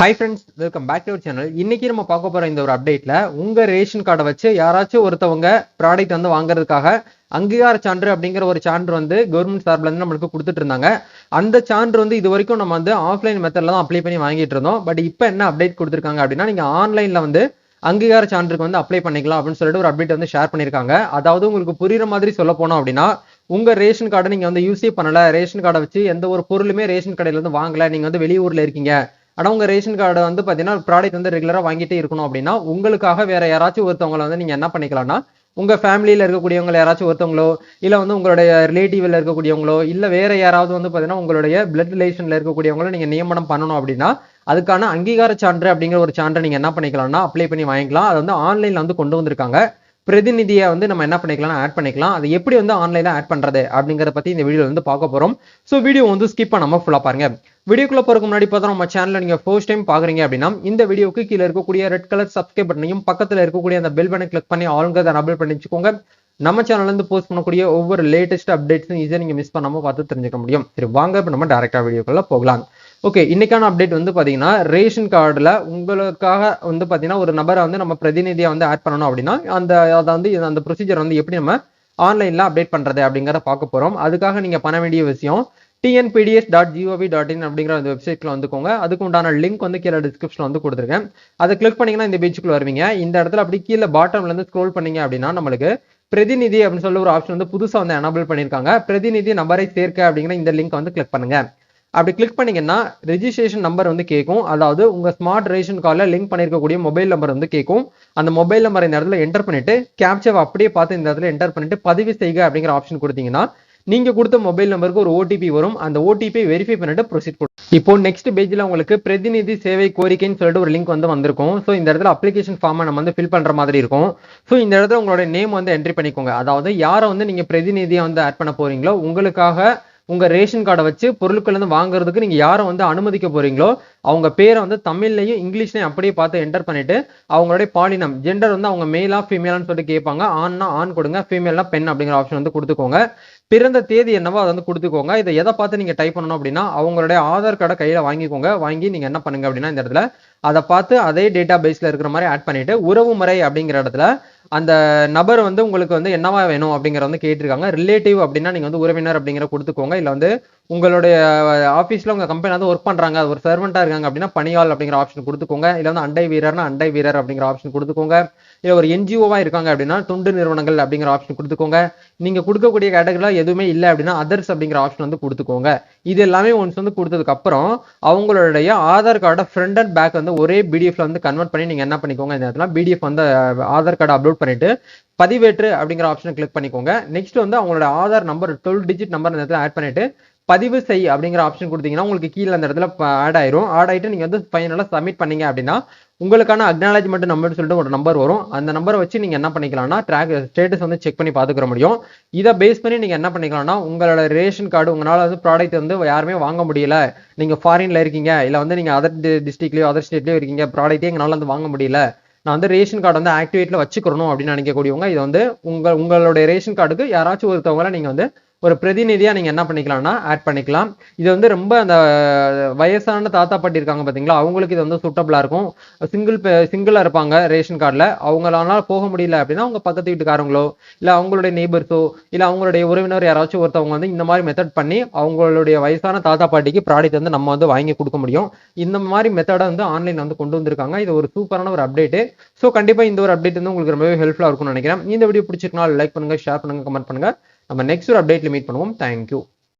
Hi friends welcome back to channel இன்னைக்கு நம்ம பார்க்க போகிற இந்த ஒரு அப்டேட்ல உங்க ரேஷன் கார்டை வச்சு யாராச்சும் ஒருத்தவங்க ப்ராடக்ட் வந்து வாங்குறதுக்காக அங்கீகார சான்று அப்படிங்கிற ஒரு சான்று வந்து கவர்மெண்ட் சார்பில் இருந்து நம்மளுக்கு கொடுத்துட்டு இருந்தாங்க. அந்த சான்று வந்து இது வரைக்கும் நம்ம வந்து ஆஃப்லைன் மெத்தடில் தான் அப்ளை பண்ணி வாங்கிட்டு இருந்தோம். பட் இப்போ என்ன அப்டேட் கொடுத்துருக்காங்க அப்படின்னா நீங்க ஆன்லைன்ல வந்து அங்கீகார சான்றுக்கு வந்து அப்ளை பண்ணிக்கலாம் அப்படின்னு சொல்லிட்டு ஒரு அப்டேட் வந்து ஷேர் பண்ணியிருக்காங்க. அதாவது உங்களுக்கு புரியுற மாதிரி சொல்ல போனோம் அப்படின்னா உங்க ரேஷன் கார்டை நீங்க வந்து யூஸே பண்ணல. ரேஷன் கார்டை வச்சு எந்த ஒரு பொருளுமே ரேஷன் கடையில இருந்து வாங்கல. நீங்க வந்து வெளியூர்ல இருக்கீங்க. ஆனால் உங்கள் ரேஷன் கார்டு வந்து பார்த்தீங்கன்னா ப்ராடக்ட் வந்து ரெகுலராக வாங்கிட்டே இருக்கணும் அப்படின்னா உங்களுக்காக வேற யாராச்சும் ஒருத்தவங்களை வந்து நீங்கள் என்ன பண்ணிக்கலாம்னா உங்கள் ஃபேமிலியில் இருக்கக்கூடியவங்க யாராச்சும் ஒருத்தவங்களோ இல்லை வந்து உங்களுடைய ரிலேட்டிவில் இருக்கக்கூடியவங்களோ இல்லை வேற யாராவது வந்து பார்த்தீங்கன்னா உங்களுடைய பிளட் ரிலேஷனில் இருக்கக்கூடியவங்களோ நீங்கள் நியமனம் பண்ணணும் அப்படின்னா அதுக்கான அங்கீகார சான்று அப்படிங்கிற ஒரு சான்றை நீங்கள் என்ன பண்ணிக்கலாம்னா அப்ளை பண்ணி வாங்கிக்கலாம். அது வந்து ஆன்லைனில் வந்து கொண்டு வந்திருக்காங்க. பிரதிநிதியை வந்து நம்ம என்ன பண்ணிக்கலாம் ஆட் பண்ணிக்கலாம். அது எப்படி வந்து ஆன்லைன்ல ஆட் பண்றது அப்படிங்கறத பத்தி இந்த வீடியோ வந்து பார்க்க போறோம். ஸோ வீடியோ வந்து ஸ்கிப் பண்ணாமல் ஃபுல்லா பாருங்க. வீடியோக்குள்ள போகிறதுக்கு முன்னாடி பார்த்தா நம்ம சேனல்ல நீங்க ஃபர்ஸ்ட் டைம் பாக்குறீங்க அப்படின்னா இந்த வீடியோக்கு கீழே இருக்கக்கூடிய ரெட் கலர் சப்ஸ்கிரைப் பட்டனையும் பக்கத்துல இருக்கக்கூடிய அந்த பெல் பட்டனை கிளிக் பண்ணி ஆளுங்க அப்டேட் பண்ணி வச்சுக்கோங்க. நம்ம சேனல்ல இருந்து போஸ்ட் பண்ணக்கூடிய ஒவ்வொரு லேட்டஸ்ட் அப்டேட்ஸும் ஈஸியாக நீங்கள் மிஸ் பண்ணாம பார்த்து தெரிஞ்சுக்க முடியும். சரி வாங்க இப்போ நம்ம டேரெக்டாக வீடியோக்குள்ள போகலாம். ஓகே இன்னைக்கான அப்டேட் வந்து பார்த்தீங்கன்னா ரேஷன் கார்டில் உங்களுக்காக வந்து பார்த்தீங்கன்னா ஒரு நபரை வந்து நம்ம பிரதிநிதியாக வந்து ஆட் பண்ணணும் அப்படின்னா அந்த அதை வந்து அந்த ப்ரொசீஜர் வந்து எப்படி நம்ம ஆன்லைனில் அப்டேட் பண்ணுறது அப்படிங்கிறத பார்க்க போகிறோம் அதுக்காக நீங்கள் பண்ண வேண்டிய விஷயம் TNPDS dot gov dot in அப்படிங்கிற அந்த வெப்சைட்டில் வந்துக்கோங்க. அதுக்கு உண்டான லிங்க் வந்து கீழே டிஸ்கிரிப்ஷன் வந்து கொடுத்துருக்கேன். அதை கிளிக் பண்ணிங்கன்னா இந்த பேஜுக்குள்ள வருவீங்க. இந்த இடத்துல அப்படி கீழே பாட்டம்ல இருந்து ஸ்க்ரோல் பண்ணீங்க அப்படின்னா நம்மளுக்கு பிரதிநிதி அப்படின்னு சொல்ல ஒரு ஆப்ஷன் வந்து புதுசாக வந்து எனபிள் பண்ணியிருக்காங்க. பிரதிநிதி நம்பரை சேர்க்க அப்படிங்கிற இந்த லிங்க் வந்து கிளிக் பண்ணுங்கள் அப்படி கிளிக் பண்ணீங்கன்னா ரெஜிஸ்ட்ரேஷன் நம்பர் வந்து கேட்கும். அதாவது உங்கள் ஸ்மார்ட் ரேஷன் கார்டில் லிங்க் பண்ணியிருக்கக்கூடிய மொபைல் நம்பர் வந்து கேட்கும். அந்த மொபைல் நம்பர் இந்த இடத்துல என்டர் பண்ணிவிட்டு கேப்சர் அப்படியே பார்த்து இந்த இடத்துல என்டர் பண்ணிட்டு பதிவு செய்க அப்படிங்கிற ஆப்ஷன் கொடுத்தீங்கன்னா நீங்கள் கொடுத்த மொபைல் நம்பருக்கு ஒரு ஓடிபி வரும். அந்த ஓடிபி வெரிஃபை பண்ணிட்டு ப்ரொசீட் கொடுக்கும் இப்போ நெக்ஸ்ட் பேஜில் உங்களுக்கு பிரதிநிதி சேவை கோரிக்கைன்னு சொல்லிட்டு ஒரு லிங்க் வந்து வந்திருக்கும். ஸோ இந்த இடத்துல அப்ளிகேஷன் ஃபார்மை நம்ம வந்து ஃபில் பண்ணுற மாதிரி இருக்கும். ஸோ இந்த இடத்துல உங்களோட நேம் வந்து என்ட்ரி பண்ணிக்கோங்க. அதாவது யாரை வந்து நீங்கள் பிரதிநிதியை வந்து ஆட் பண்ண போகிறீங்களோ உங்களுக்காக உங்க ரேஷன் கார்டை வச்சு பொருட்கள் வந்து வாங்குறதுக்கு நீங்க யாரை வந்து அனுமதிக்க போறீங்களோ அவங்க பேரை வந்து தமிழ்லையும் இங்கிலீஷ்லையும் அப்படியே பார்த்து என்டர் பண்ணிட்டு அவங்களுடைய பாலினம் ஜெண்டர் வந்து அவங்க மேலா ஃபீமேலான்னு சொல்லிட்டு கேட்பாங்க. ஆண்னா ஆண் கொடுங்க ஃபீமேல்னா பெண் அப்படிங்கிற ஆப்ஷன் வந்து கொடுத்துக்கோங்க. பிறந்த தேதி என்னவோ அதை வந்து கொடுத்துக்கோங்க. இதை எதை பார்த்து நீங்க டைப் பண்ணணும் அப்படின்னா அவங்களுடைய ஆதார் கார்டை கையில வாங்கிக்கோங்க. வாங்கி நீங்க என்ன பண்ணுங்க அப்படின்னா இந்த இடத்துல அதை பார்த்து அதே டேட்டா பேஸ்ல இருக்கிற மாதிரி ஆட் பண்ணிட்டு உறவு முறை அப்படிங்கிற இடத்துல அந்த நபர் வந்து உங்களுக்கு வந்து என்னவா வேணும் அப்படிங்கிற வந்து கேட்டிருக்காங்க. ரிலேட்டிவ் அப்படின்னா நீங்க வந்து உறவினர் அப்படிங்கிற கொடுத்துக்கோங்க. இல்ல வந்து உங்களுடைய ஆஃபீஸில் உங்கள் கம்பெனி வந்து ஒர்க் பண்ணுறாங்க ஒரு சர்வெண்ட்டாக இருக்காங்க அப்படின்னா பணியாள் அப்படிங்கிற ஆப்ஷன் கொடுத்துக்கோங்க. இல்லை வந்து அண்டை வீரர்னா அண்டை வீரர் அப்படிங்கிற ஆப்ஷன் கொடுத்துக்கோங்க. இல்லை ஒரு என்ஜிஓவாக இருக்காங்க அப்படின்னா தொண்டு நிறுவனங்கள் அப்படிங்கிற ஆப்ஷன் கொடுத்துக்கோங்க. நீங்கள் கொடுக்கக்கூடிய கேட்டகரியில் எதுவுமே இல்லை அப்படின்னா அதர்ஸ் அப்படிங்கிற ஆப்ஷன் வந்து கொடுத்துக்கோங்க. இது எல்லாமே ஒன்ஸ் வந்து கொடுத்ததுக்கப்புறம் அவங்களுடைய ஆதார் கார்டை ஃப்ரண்ட் அண்ட் பேக் வந்து ஒரே பிடிஎஃப்ல வந்து கன்வெர்ட் பண்ணி நீங்கள் என்ன பண்ணிக்கோங்க இந்த இடத்துல பிடிஎஃப் வந்து ஆதார் கார்டை அப்லோட் பண்ணிட்டு பதிவேற்று அப்படிங்கிற ஆப்ஷனை கிளிக் பண்ணிக்கோங்க. நெக்ஸ்ட் வந்து அவங்களோட Aadhaar number twelve digit number இந்த இடத்துல ஆட் பண்ணிட்டு பதிவு செய் அப்படிங்கிற ஆப்ஷன் கொடுத்தீங்கன்னா உங்களுக்கு கீழே அந்த இடத்துல ஆட் ஆயிரும். ஆட் ஆயிட்டு நீங்க வந்து ஃபைனலாக சப்மிட் பண்ணீங்க அப்படின்னா உங்களுக்கான அக்னாலஜ்மெண்ட் நம்பர்னு சொல்லிட்டு ஒரு நம்பர் வரும். அந்த நம்பரை வச்சு நீங்க என்ன பண்ணிக்கலாம்னா ட்ராக் ஸ்டேட்டஸ் வந்து செக் பண்ணி பாத்துக்கிற முடியும். இதை பேஸ் பண்ணி நீங்க என்ன பண்ணிக்கலாம்னா உங்களோட ரேஷன் கார்டு உங்களால வந்து ப்ராடக்ட் வந்து யாருமே வாங்க முடியல. நீங்க ஃபாரின்ல இருக்கீங்க இல்ல வந்து நீங்க அதர் டிஸ்ட்ரிக்ட்லயோ அதர் ஸ்டேட்லயோ இருக்கீங்க ப்ராடக்ட்டே எங்களால வந்து வாங்க முடியல. நான் வந்து ரேஷன் கார்டு வந்து ஆக்டிவேட்ல வச்சுக்கணும் அப்படின்னு நினைக்கக்கூடியவங்க இது வந்து உங்க உங்களுடைய ரேஷன் கார்டுக்கு யாராச்சும் ஒருத்தவங்களை நீங்க வந்து ஒரு பிரதிநிதியாக நீங்கள் என்ன பண்ணிக்கலாம்னா ஆட் பண்ணிக்கலாம். இது வந்து ரொம்ப அந்த வயசான தாத்தா பாட்டி இருக்காங்க பார்த்தீங்களா அவங்களுக்கு இது வந்து சூட்டபிளாக இருக்கும். சிங்கிள் சிங்கிளாக இருப்பாங்க ரேஷன் கார்டில் அவங்களால போக முடியல அப்படின்னா அவங்க பக்கத்து வீட்டுக்காரங்களோ இல்லை அவங்களுடைய நெய்பர்ஸோ இல்லை அவங்களுடைய உறவினர் யாராச்சும் ஒருத்தவங்க வந்து இந்த மாதிரி மெத்தட் பண்ணி அவங்களுடைய வயசான தாத்தா பாட்டிக்கு ப்ராடக்ட் வந்து நம்ம வந்து வாங்கி கொடுக்க முடியும். இந்த மாதிரி மெத்தடை வந்து ஆன்லைன் வந்து கொண்டு வந்திருக்காங்க. இது ஒரு சூப்பரான ஒரு அப்டேட்டு ஸோ கண்டிப்பாக இந்த ஒரு அப்டேட் வந்து உங்களுக்கு ரொம்பவே ஹெல்ப்ஃபுல்லாக இருக்கும்னு நினைக்கிறேன். இந்த வீடியோ பிடிச்சிருக்கனால லைக் பண்ணுங்க ஷேர் பண்ணுங்க கமெண்ட் பண்ணுங்க. நம்ம நெக்ஸ்ட் ஒரு அப்டேட்ல மீட் பண்ணுவோம். தேங்க்யூ